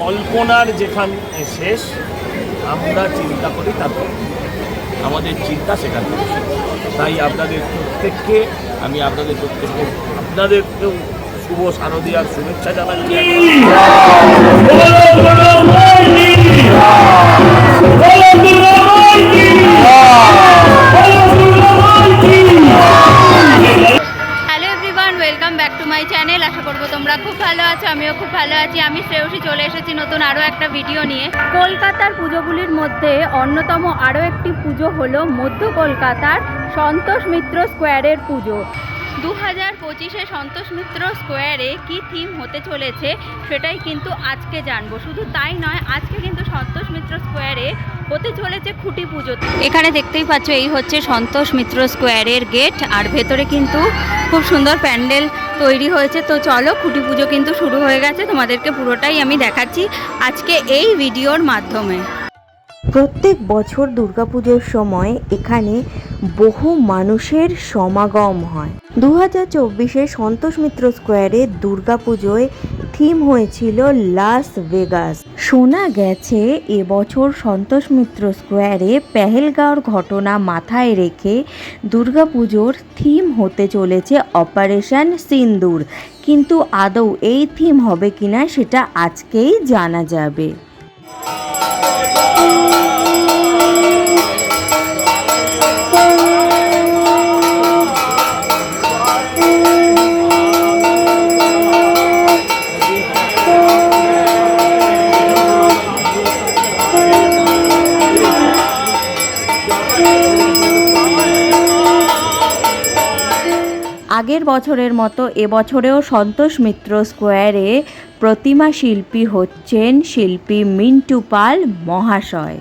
কল্পনার যেখান শেষ, আমরা চিন্তা করি তারপর। আমাদের চিন্তা সেখান থেকে। তাই আপনাদের প্রত্যেককে, আমি আপনাদের প্রত্যেককে, আপনাদেরকেও শুভ শারদীয়ার শুভেচ্ছা জানাচ্ছি। মধ্যে অন্যতম আরও একটি পুজো হলো মধ্য কলকাতার সন্তোষ মিত্র স্কোয়ারের পুজো। দু হাজার পঁচিশে সন্তোষ মিত্র স্কোয়ারে কি থিম হতে চলেছে সেটাই কিন্তু আজকে জানব। শুধু তাই নয়, আজকে কিন্তু সন্তোষ মিত্র স্কোয়ারে হতে চলেছে খুঁটি পুজো। এখানে দেখতেই পাচ্ছ, এই হচ্ছে সন্তোষ মিত্র স্কোয়ারের গেট, আর ভেতরে কিন্তু খুব সুন্দর প্যান্ডেল তৈরি হয়েছে। তো চলো, খুঁটি পুজো কিন্তু শুরু হয়ে গেছে। তোমাদেরকে পুরোটাই আমি দেখাচ্ছি আজকে এই ভিডিওর মাধ্যমে। প্রত্যেক বছর দুর্গাপুজোর সময় এখানে বহু মানুষের সমাগম হয়। দু হাজার চব্বিশে সন্তোষ মিত্র স্কোয়ারে দুর্গাপুজোয় থিম হয়েছিল লাস ভেগাস। শোনা গেছে এবছর সন্তোষ মিত্র স্কোয়ারে পেহেলগাঁওর ঘটনা মাথায় রেখে দুর্গাপুজোর থিম হতে চলেছে অপারেশন সিন্দুর। কিন্তু আদৌ এই থিম হবে কিনা সেটা আজকেই জানা যাবে। Thank you. আগের বছরের মতো এবছরেও সন্তোষ মিত্র স্কোয়ারে প্রতিমা শিল্পী হচ্ছেন শিল্পী মিন্টু পাল মহাশয়।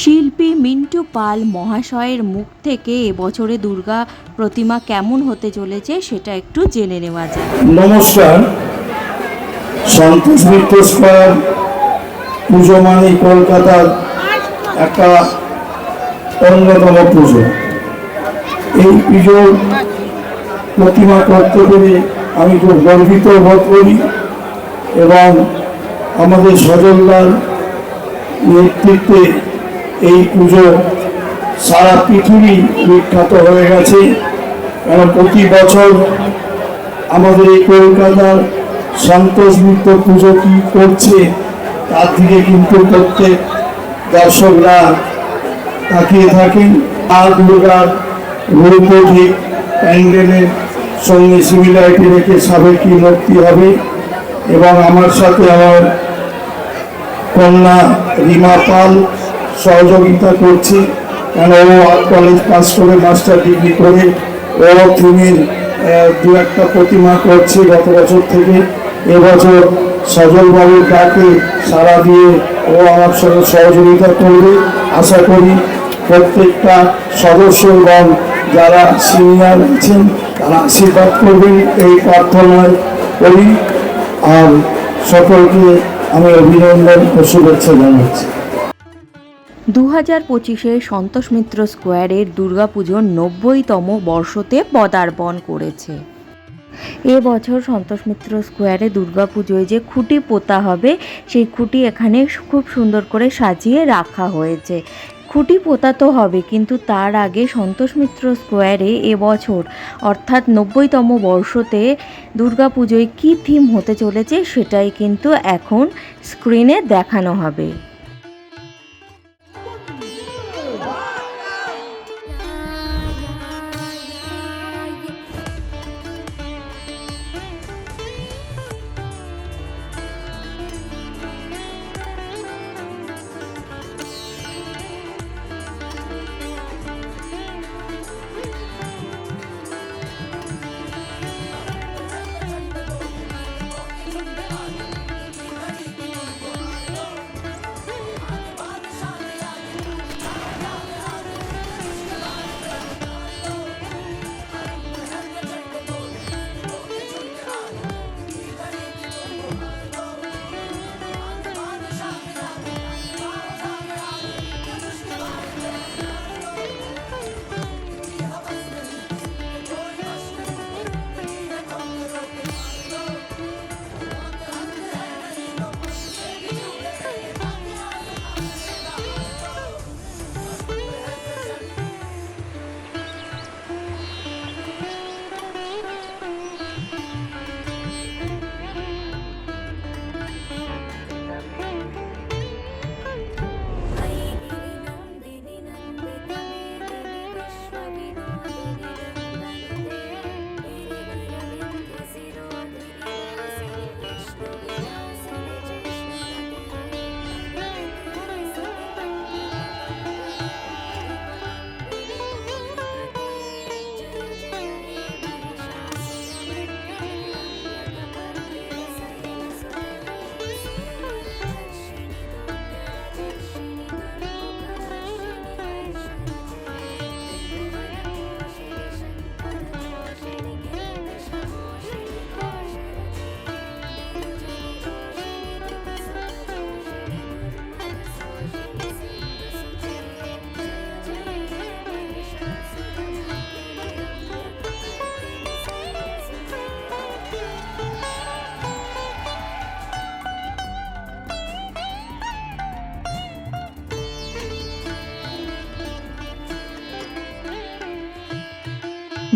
শিল্পী মিন্টু পাল মহাশয়ের মুখ থেকে এবছরে দুর্গা প্রতিমা কেমন হতে চলেছে সেটা একটু জেনে নেওয়া যায় নমস্কার। সন্তোষ মিত্র স্কোয়ার, পুজো মানে কলকাতার একটা অন্যতম পুজো। এই পুজোর প্রতিমা করতে পেরে আমি খুব গর্বিত বোধ করি এবং আমাদের সজলদার নেতৃত্বে এই পুজো সারা পৃথিবী বিখ্যাত হয়ে গেছে। কারণ প্রতি বছর আমাদের এই কলকাতার সন্তোষ মিত্র পুজো কী করছে, তার দিকে কিন্তু প্রত্যেক দর্শকরা তাকিয়ে থাকেন। আর দুর্গার রূপধিক প্যান্ডেলের সঙ্গে সিমিলারিটি রেখে সাবেকি মূর্তি হবে? এবং আমার সাথে আমার কন্যা রিমা পাল সহযোগিতা করছে। কেন ও কলেজ পাস করে মাস্টার ডিগ্রি করে? ও থিমের দু একটা প্রতিমা করছে গত বছর থেকে। এবছর সজলবাবুর ডাকে সারা দিয়ে ও আমার সঙ্গে সহযোগিতা করবে। আশা করি প্রত্যেকটা সদস্যগণ যারা সিনিয়র আছেন, তারা আশীর্বাদ করবেন এই প্রার্থনায়। করি আর সকলকে আমি অভিনন্দন ও শুভেচ্ছা জানাচ্ছি। দু হাজার পঁচিশে সন্তোষ মিত্র স্কোয়ারের দুর্গাপুজোর নব্বইতম বর্ষতে পদার্পণ করেছে। এবছর সন্তোষ মিত্র স্কোয়ারে দুর্গাপুজোয় যে খুঁটি পোতা হবে, সেই খুঁটি এখানে খুব সুন্দর করে সাজিয়ে রাখা হয়েছে। খুঁটি পোতা তো হবে, কিন্তু তার আগে সন্তোষ মিত্র স্কোয়ারে এবছর অর্থাৎ নব্বইতম বর্ষতে দুর্গাপুজোয় কী থিম হতে চলেছে সেটাই কিন্তু এখন স্ক্রিনে দেখানো হবে।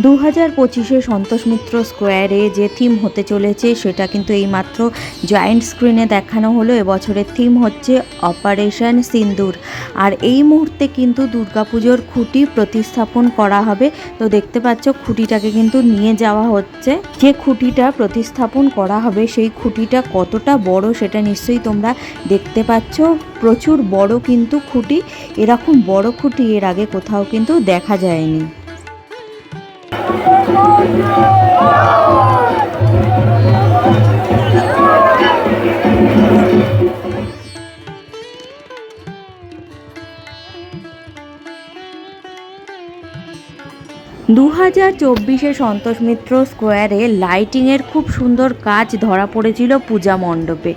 দু হাজার পঁচিশে সন্তোষ মিত্র স্কোয়ারে যে থিম হতে চলেছে সেটা কিন্তু এইমাত্র জয়েন্ট স্ক্রিনে দেখানো হলো। এবছরের থিম হচ্ছে অপারেশন সিন্দুর। আর এই মুহূর্তে কিন্তু দুর্গাপুজোর খুঁটি প্রতিস্থাপন করা হবে। তো দেখতে পাচ্ছ, খুঁটিটাকে কিন্তু নিয়ে যাওয়া হচ্ছে। যে খুঁটিটা প্রতিস্থাপন করা হবে, সেই খুঁটিটা কতটা বড় সেটা নিশ্চয়ই তোমরা দেখতে পাচ্ছ। প্রচুর বড় কিন্তু খুঁটি। এরকম বড় খুঁটি এর আগে কোথাও কিন্তু দেখা যায়নি। দু হাজার চব্বিশে সন্তোষ মিত্র স্কোয়ারে লাইটিংয়ের খুব সুন্দর কাজ ধরা পড়েছিল পূজা মণ্ডপে।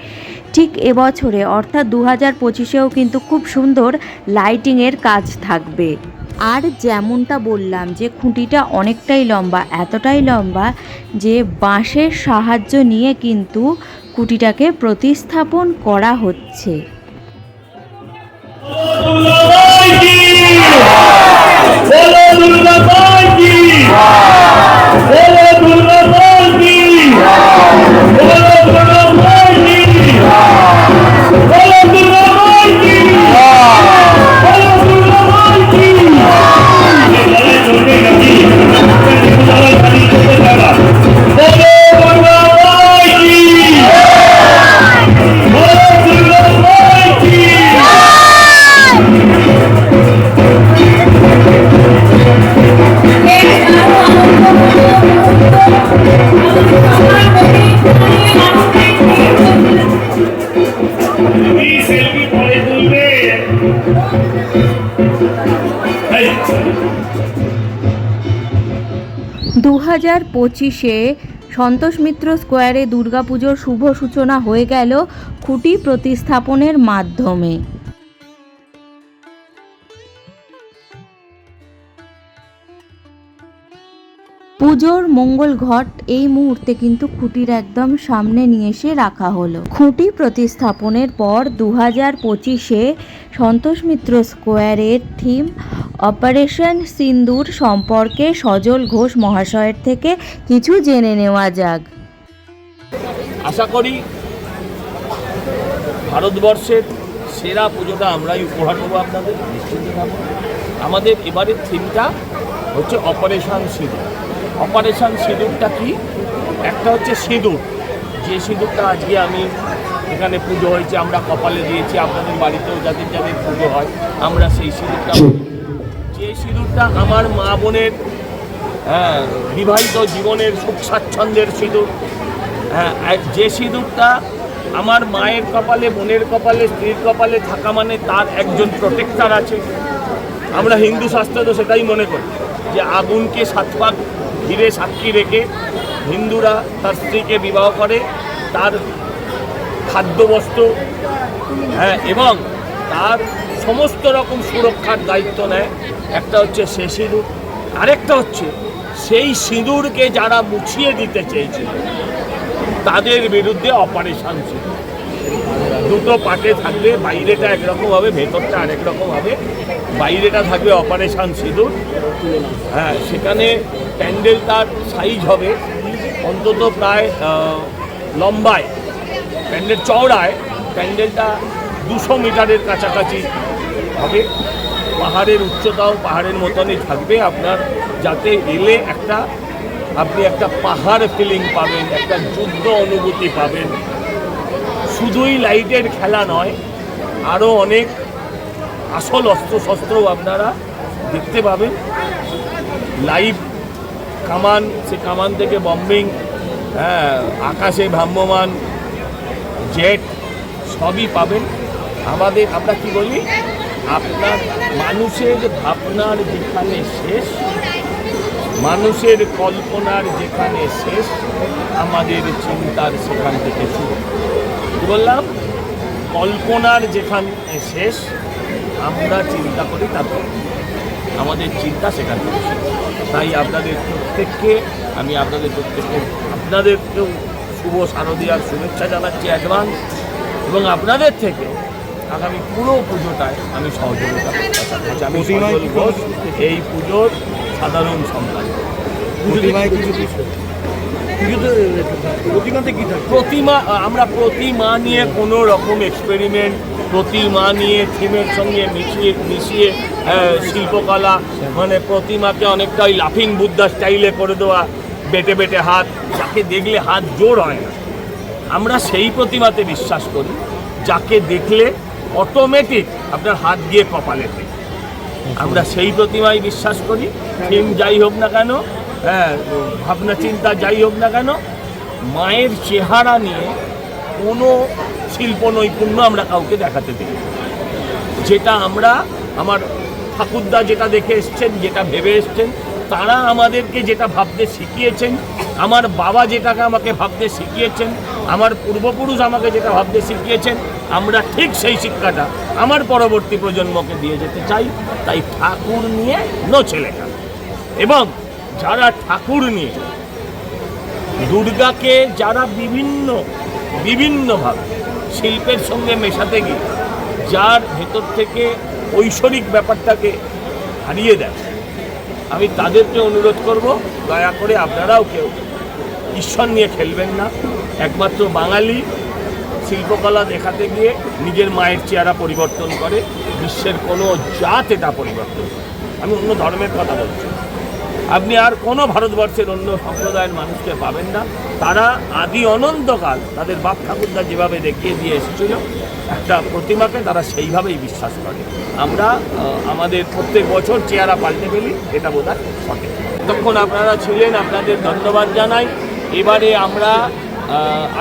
ঠিক এবছরে অর্থাৎ দু হাজার পঁচিশেও কিন্তু খুব সুন্দর লাইটিংয়ের কাজ থাকবে। আর যেমনটা বললাম যে খুঁটিটা অনেকটাই লম্বা এতটাই লম্বা যে বাঁশের সাহায্য নিয়ে কিন্তু খুঁটিটাকে প্রতিস্থাপন করা হচ্ছে দু হাজার পঁচিশে সন্তোষ মিত্র স্কোয়ারে দুর্গাপুজোর শুভ সূচনা হয়ে গেল খুঁটি প্রতিস্থাপনের মাধ্যমে। পুজোর মঙ্গল ঘট এই মুহূর্তে কিন্তু খুঁটির একদম সামনে নিয়ে এসে রাখা হলো। খুঁটি প্রতিস্থাপনের পর দু হাজার পঁচিশে সন্তোষ মিত্র স্কোয়ারের থিম অপারেশন সিন্দুর সম্পর্কে সজল ঘোষ মহাশয়ের থেকে কিছু জেনে নেওয়া যাক। আশা করি ভারতবর্ষের সেরা পুজোটা আমরাই উপহার দেবো আপনাদের আমাদের এবারের থিমটা হচ্ছে অপারেশন সিঁদুর। অপারেশন সিঁদুরটা কি? একটা হচ্ছে সিঁদুর। যে সিঁদুরটা আজকে আমি এখানে পুজো হয়েছে আমরা কপালে দিয়েছি আপনাদের বাড়িতেও যাদের যাদের পুজো হয় আমরা সেই সিঁদুরটা যে সিঁদুরটা আমার মা বোনের হ্যাঁ বিবাহিত জীবনের সুখ স্বাচ্ছন্দ্যের সিঁদুর। হ্যাঁ যে সিঁদুরটা আমার মায়ের কপালে, বোনের কপালে, স্ত্রীর কপালে থাকা মানে তার একজন প্রোটেক্টার আছে। আমরা হিন্দু শাস্ত্রে তো সেটাই মনে করি যে আগুনকে সাত পাক ঘিরে সাক্ষী রেখে হিন্দুরা তার স্ত্রীকে বিবাহ করে, তার খাদ্যবস্ত্র হ্যাঁ এবং তার সমস্ত রকম সুরক্ষার দায়িত্ব নেয়। একটা হচ্ছে সে সিঁদুর, আরেকটা হচ্ছে সেই সিঁদুরকে যারা মুছিয়ে দিতে চেয়েছিল তাদের বিরুদ্ধে অপারেশন ছিল। দুটো পাটে থাকবে বাইরেটা একরকম হবে, ভেতরটা আরেক রকম হবে। বাইরেটা থাকবে অপারেশন সিঁদুর। হ্যাঁ সেখানে প্যান্ডেল তার সাইজ হবে অন্তত প্রায় লম্বায়, প্যান্ডেল চওড়ায়। প্যান্ডেলটা দুশো মিটারের কাছাকাছি হবে। পাহাড়ের উচ্চতাও পাহাড়ের মতনই থাকবে আপনার, যাতে এলে একটা, আপনি একটা পাহাড় ফিলিং পাবেন, একটা যুদ্ধ অনুভূতি পাবেন। শুধুই লাইটের খেলা নয় আরও অনেক আসল অস্ত্রশস্ত্রও আপনারা দেখতে পাবেন। লাইভ কামান, সে কামান থেকে বম্বিং হ্যাঁ আকাশে ভ্রাম্যমান জেট সবই পাবেন। আমাদের আমরা কি বলি? আপনার মানুষের ভাবনার যেখানে শেষ, মানুষের কল্পনার যেখানে শেষ, আমাদের চিন্তার সেখান থেকে শুরু। বললাম? কল্পনার যেখানে শেষ, আমরা চিন্তা করি তারপর। আমাদের চিন্তা সেখান থেকে তাই আপনাদের প্রত্যেককে, আমি আপনাদের প্রত্যেককে, আপনাদেরকেও শুভ শারদীয়ার শুভেচ্ছা জানাচ্ছি অ্যাডভান্স এবং আপনাদের থেকে আগামী পুরো পুজোটায় আমি সহযোগিতা করতে আমি সজল ঘোষ এই পুজোর সাধারণ সম্পাদক প্রতিমাতে কি থাকে? প্রতিমা আমরা প্রতিমা নিয়ে কোনো রকম এক্সপেরিমেন্ট প্রতিমা নিয়ে থিমের সঙ্গে মিশিয়ে মিশিয়ে শিল্পকলা মানে প্রতিমাকে অনেকটা ওই লাফিং বুদ্ধা স্টাইলে করে দেওয়া বেটে বেটে হাত যাকে দেখলে হাত জোর হয় না। আমরা সেই প্রতিমাতে বিশ্বাস করি যাকে দেখলে অটোমেটিক আপনার হাত গিয়ে কপালে থাকে আমরা সেই প্রতিমায় বিশ্বাস করি থিম যাই হোক না কেন হ্যাঁ ভাবনা চিন্তা যাই হোক না কেন মায়ের চেহারা নিয়ে কোনো শিল্প নৈপুণ্য আমরা কাউকে দেখাতে দিই যেটা আমরা আমার ঠাকুরদা যেটা দেখে এসছেন যেটা ভেবে এসছেন তারা আমাদেরকে যেটা ভাবতে শিখিয়েছেন আমার বাবা যেটাকে আমাকে ভাবতে শিখিয়েছেন আমার পূর্বপুরুষ আমাকে যেটা ভাবতে শিখিয়েছেন আমরা ঠিক সেই শিক্ষাটা আমার পরবর্তী প্রজন্মকে দিয়ে যেতে চাই। তাই ঠাকুর নিয়ে নো ছেলেটা এবং যারা ঠাকুর নিয়ে, দুর্গাকে যারা বিভিন্ন, বিভিন্নভাবে শিল্পের সঙ্গে মেশাতে গিয়ে যার ভেতর থেকে ঐশ্বরিক ব্যাপারটাকে হারিয়ে দেয়, আমি তাদেরকে অনুরোধ করব, দয়া করে আপনারাও কেউ ঈশ্বর নিয়ে খেলবেন না। একমাত্র বাঙালি শিল্পকলা দেখাতে গিয়ে নিজের মায়ের চেহারা পরিবর্তন করে, বিশ্বের কোনো জাত এটা পরিবর্তন। আমি অন্য ধর্মের কথা বলছি। আপনি আর কোনো ভারতবর্ষের অন্য সম্প্রদায়ের মানুষকে পাবেন না। তারা আদি অনন্তকাল তাদের বাপ ঠাকুরদা যেভাবে দেখিয়ে দিয়ে এসেছিল, একটা প্রতিমাকে তারা সেইভাবেই বিশ্বাস করে। আমরা আমাদের প্রত্যেক বছর চেহারা পাল্টে ফেলি, এটা বোধ হয় সঠিক। তখন আপনারা ছিলেন, আপনাদের ধন্যবাদ জানাই। এবারে আমরা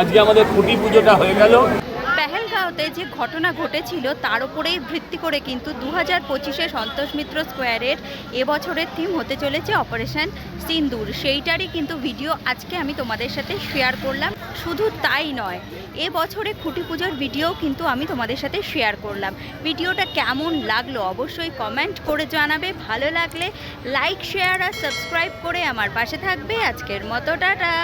আজকে আমাদের খুঁটি পুজোটা হয়ে গেল। পেহেলগাঁওতে যে ঘটনা ঘটেছিল, তার উপরেই ভিত্তি করে কিন্তু দু হাজার পঁচিশে সন্তোষ মিত্র স্কোয়ারের এবছরের থিম হতে চলেছে অপারেশন সিন্দুর। সেইটারই কিন্তু ভিডিও আজকে আমি তোমাদের সাথে শেয়ার করলাম। শুধু তাই নয় এ বছরে খুঁটি পুজোর ভিডিও কিন্তু আমি তোমাদের সাথে শেয়ার করলাম। ভিডিওটা কেমন লাগল অবশ্যই কমেন্ট করে জানাবে। ভালো লাগলে লাইক শেয়ার আর সাবস্ক্রাইব করে আমার পাশে থাকবে। আজকের মতো, টাটা!